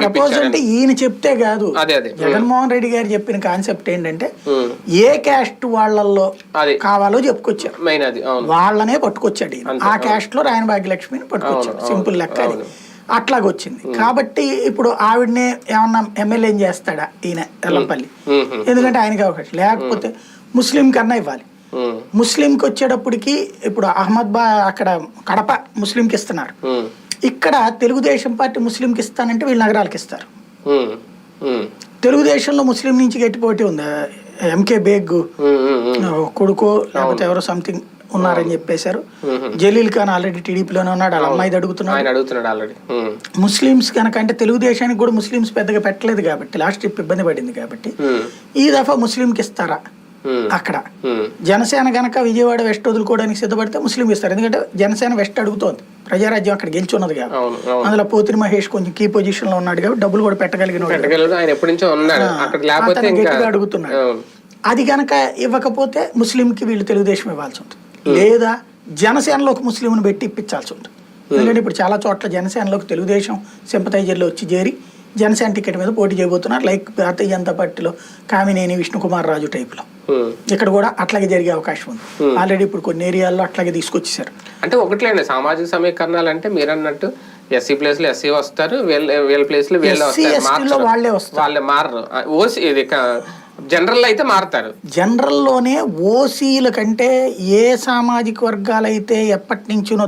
Propose అంటే. ఈయన చెప్తే కాదు. జగన్మోహన్ రెడ్డి గారు చెప్పిన కాన్సెప్ట్ ఏంటంటే. ఏ క్యాస్ట్ వాళ్ళల్లో కావాలో చెప్పుకొచ్చారు. వాళ్ళనే పట్టుకొచ్చాడు ఆ. క్యాస్ట్లో రాయన భాగ్యలక్ష్మిని పట్టుకొచ్చాడు. సింపుల్ లెక్క అది. అట్లాగొచ్చింది. కాబట్టి ఇప్పుడు ఆవిడనే ఏమన్నా ఎమ్మెల్యే చేస్తాడా ఈయన ఎల్లంపల్లి ఎందుకంటే ఆయనకి అవకాశం. లేకపోతే ముస్లిం కన్నా ఇవ్వాలి. ముస్లింకి వచ్చేటప్పటికి ఇప్పుడు అహ్మద్ బా అక్కడ కడప ముస్లింకి ఇస్తున్నారు. ఇక్కడ తెలుగుదేశం పార్టీ ముస్లింకి ఇస్తానంటే వీళ్ళు నగరాలకు ఇస్తారు. తెలుగుదేశంలో ముస్లిం నుంచి గట్టి పోటీ ఉంది? M K Baig. కొడుకో లేకపోతే ఎవరో సంథింగ్ ఉన్నారని చెప్పేశారు. జలీల్ ఖాన్ ఆల్రెడీ టీడీపీలోనే ఉన్నాడు వాళ్ళ అమ్మాయి అడుగుతున్నాడు. అడుగుతున్నాడు ఆల్రెడీ. ముస్లిమ్స్ కనుక అంటే తెలుగుదేశానికి కూడా ముస్లిమ్స్ పెద్దగా పెట్టలేదు కాబట్టి లాస్ట్ ట్రిప్ ఇబ్బంది పడింది కాబట్టి ఈ దఫా ముస్లింకి ఇస్తారా? అక్కడ. జనసేన గనక విజయవాడ వెస్ట్ వదులుకోవడానికి సిద్ధపడితే ముస్లిం ఇస్తారు. ఎందుకంటే జనసేన వెస్ట్ అడుగుతోంది. ప్రజారాజ్యం అక్కడ గెలిచున్నది కాబట్టి. అవును అందులో పోతిరి మహేష్ కొంచెం కీ పొజిషన్లో ఉన్నాడు కాబట్టి డబ్బులు కూడా పెట్టగలిగిన అడుగుతున్నాడు. అది గనక ఇవ్వకపోతే ముస్లింకి వీళ్ళు తెలుగుదేశం ఇవ్వాల్సి ఉంటుంది. లేదా జనసేనలో ఒక ముస్లింను పెట్టి ఇప్పించాల్సి ఉంటుంది. ఎందుకంటే ఇప్పుడు చాలా చోట్ల జనసేనలోకి తెలుగుదేశం సింపతైజర్లు వచ్చి చేరి జనసేన టికెట్ మీద పోటీ చేయబోతున్నారు. లైక్ భారతీయ జనతా పార్టీలో కామినేని విష్ణుకుమార్ రాజు టైప్లో. ఇక్కడ కూడా అట్లాగే జరిగే అవకాశం ఉంది. ఆల్రెడీ ఇప్పుడు కొన్ని ఏరియాల్లో అట్లాగే తీసుకొచ్చేసారు అంటే ఒకట్లేండి సామాజిక సమీకరణాలు అంటే మీరు అన్నట్టు ఎస్సీ ప్లేస్లో ఎస్సీ వస్తారు వీళ్ళ వీళ్ళ ప్లేస్లో వీళ్ళు వస్తారు. వాళ్ళే వస్తారు. వాళ్ళే మారరు. ఓసి ఇది జనరల్ అయితే మారుతారు. జనరల్లోనే ఓసీల కంటే ఏ సామాజిక వర్గాలైతే ఎప్పటి నుంచినో